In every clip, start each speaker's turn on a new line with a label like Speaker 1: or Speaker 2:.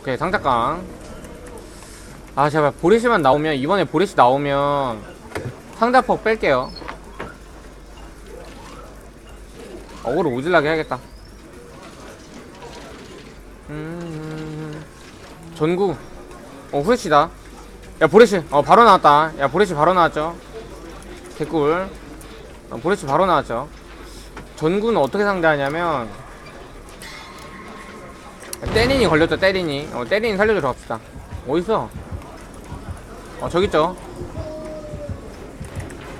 Speaker 1: 오케이 상작강. 아 제발 보리시만 나오면 이번에 보리시 나오면 상자폭 뺄게요. 어그로 오질나게 해야겠다. 음 전구. 어 후레쉬다. 야 보레쉬 어 바로 나왔다. 야 보레쉬 바로 나왔죠? 개꿀. 어, 보레쉬 바로 나왔죠? 전구는 어떻게 상대하냐면 때린이 걸렸죠 때린이 어 때린이 살려줘 갑시다. 어딨어? 어 저기 있죠.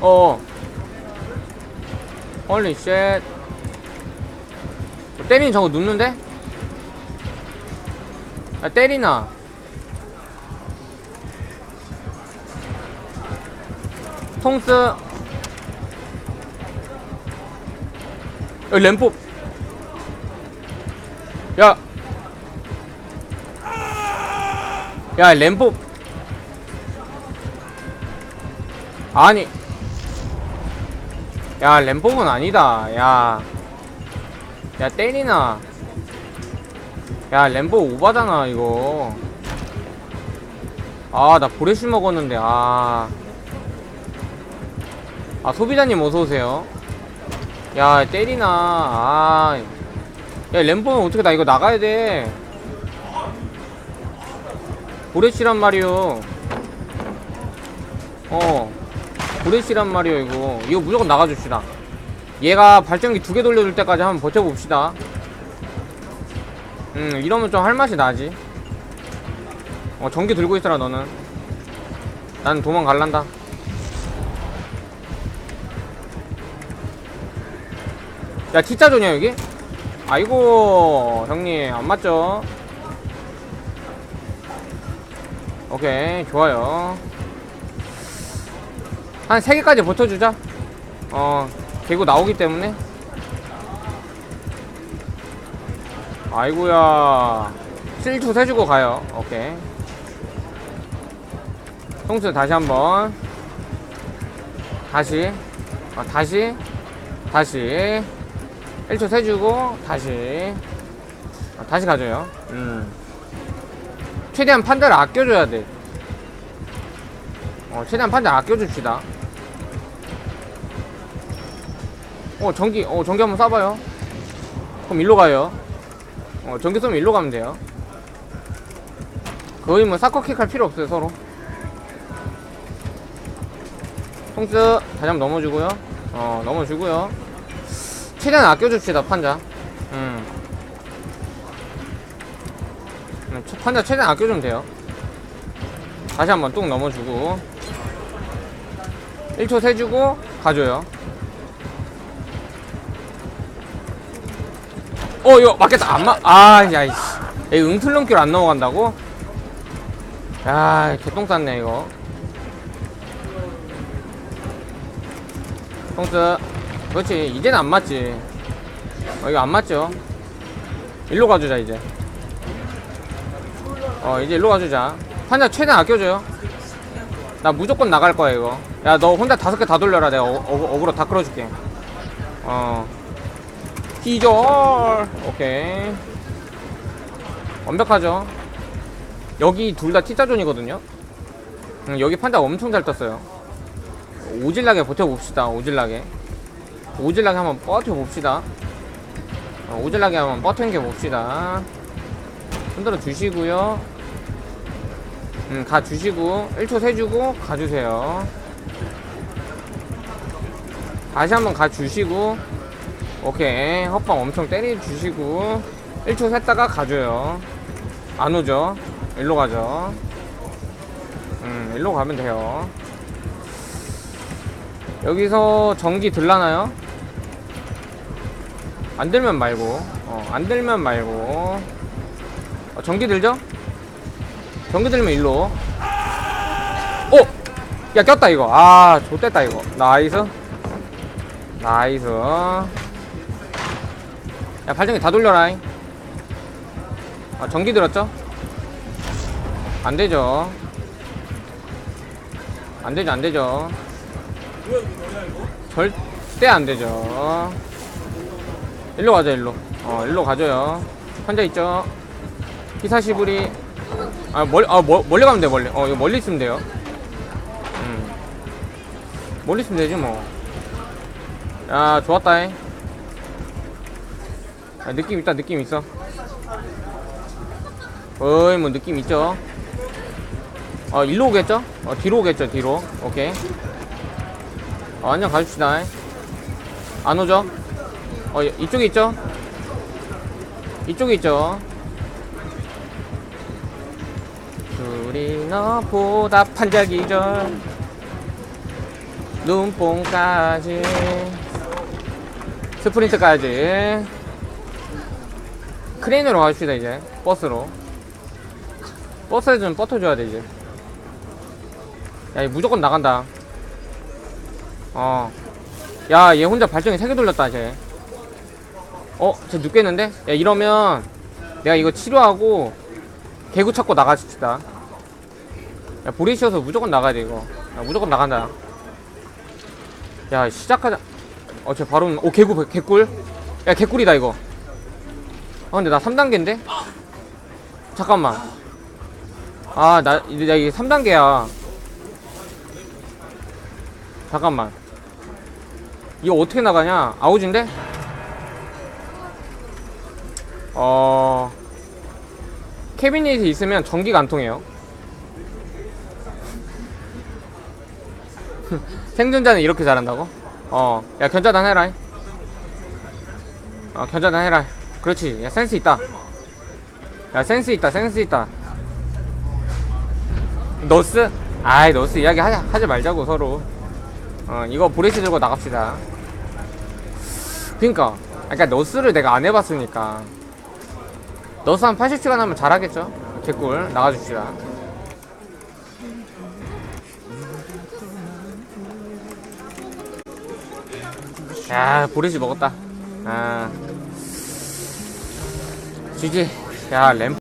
Speaker 1: 어. 헐리 쉣 때린이 저거 눕는데? 야 때리나. 통스. 야 램포 야 야, 램보. 아니. 야, 램보는 아니다. 야. 야, 때리나. 야, 램보 오바잖아, 이거. 아, 나 보레시 먹었는데, 아. 아, 소비자님 어서오세요. 야, 때리나. 아. 야, 램보는 어떻게 나 이거 나가야 돼. 보레시란 말이요. 어. 보레시란 말이요, 이거. 이거 무조건 나가줍시다. 얘가 발전기 두 개 돌려줄 때까지 한번 버텨봅시다. 음, 이러면 좀 할 맛이 나지. 어, 전기 들고 있어라, 너는. 난 도망갈란다. 야, T자존이야, 여기? 아이고, 형님, 안 맞죠? 오케이 좋아요. 한 3개까지 버텨주자. 어 개구 나오기 때문에. 아이고야. 7초 세주고 가요. 오케이. 통수 다시 한번. 다시. 어, 다시. 다시. 1초 세주고 다시. 어, 다시 가줘요. 음 최대한 판자를 아껴줘야 돼. 어, 최대한 판자 아껴줍시다. 어, 전기, 어, 전기 한번 쏴봐요. 그럼 일로 가요. 어, 전기 쏘면 일로 가면 돼요. 거의 뭐 사커킥 할 필요 없어요, 서로. 통스, 다시 한번 넘어주고요. 어, 넘어주고요. 최대한 아껴줍시다, 판자. 음. 판자 최대한 아껴주면 돼요. 다시 한번 뚝 넘어주고. 1초 세주고 가줘요. 어 이거 맞겠다. 안 맞.. 아 야이씨. 이 응틀렁길 안 넘어간다고? 야 개똥 쌌네 이거. 통스 그렇지. 이제는 안 맞지. 어 이거 안 맞죠? 일로 가주자 이제 어 이제 일로 가주자. 판자 최대한 아껴줘요. 나 무조건 나갈 거야 이거. 야 너 혼자 다섯 개 다 돌려라. 내가 어, 어, 어그로 다 끌어줄게. 어. 기절. 오케이. 완벽하죠? 여기 둘다 T자존이거든요? 음, 여기 판자 엄청 잘 떴어요. 오질나게 버텨봅시다 오질나게. 오질나게 한번 버텨봅시다. 어, 오질나게 한번 버텨게 봅시다. 흔들어 주시고요. 음, 가 주시고 1초 세주고 가 주세요. 다시 한번 가 주시고 오케이 헛방 엄청 때려 주시고 1초 셌다가 가줘요. 안 오죠? 일로 가죠. 음, 일로 가면 돼요. 여기서 전기 들라나요? 안 들면 말고, 어, 안 들면 말고. 어, 전기 들죠? 전기 들면 일로. 오! 야, 꼈다, 이거. 아, 좋됐다, 이거. 나이스. 나이스. 야, 발전기 다 돌려라. 잉. 아, 전기 들었죠? 안 되죠. 안 되죠, 안 되죠. 절대 안 되죠. 일로 가자, 일로. 어, 일로 가줘요. 환자 있죠? 기사시부리 아 멀리 아 멀, 멀리 가면 돼 멀리. 어 이거 멀리 있으면 돼요. 음. 멀리 있으면 되지 뭐야 좋았다 잉. 아, 느낌 있다 느낌 있어. 어이 뭐 느낌 있죠? 어 일로 오겠죠? 어 뒤로 오겠죠 뒤로. 오케이. 어, 안녕 가줍시다 안 오죠? 어 이- 이쪽에 있죠? 이쪽에 있죠 둘이 너보다 판자기절 눈뽕까지 스프린트까지 크레인으로 가줍시다 이제 버스로 버스에 좀 뻗어줘야 돼 이제 야, 얘 무조건 나간다. 어. 야, 얘 혼자 발전기 3개 돌렸다, 쟤. 어, 쟤 눕겠는데? 야, 이러면 내가 이거 치료하고 개구 찾고 나가줍시다. 야, 씌어서 무조건 나가야 돼, 이거. 야, 무조건 나간다. 야, 시작하자. 어, 쟤 바로, 오, 개구, 개꿀? 야, 개꿀이다, 이거. 아, 근데 나 3단계인데? 잠깐만. 아, 나, 나 이게 3단계야. 잠깐만 이거 어떻게 나가냐 아우지인데? 어 캐비닛이 있으면 전기가 안 통해요 생존자는 이렇게 잘한다고? 어 야 견자단 해라. 어 견자단 해라. 그렇지. 야 센스 있다. 야 센스 있다 센스 있다. 너스? 아이 너스 이야기 하자, 하지 말자고 서로. 어 이거 브레이스 들고 나갑시다. 그니까. 아까 너스를 내가 안 해봤으니까. 너스 한 80시간 하면 잘하겠죠? 개꿀. 나가줍시다 야 브레이스 먹었다. 아. GG 야 램프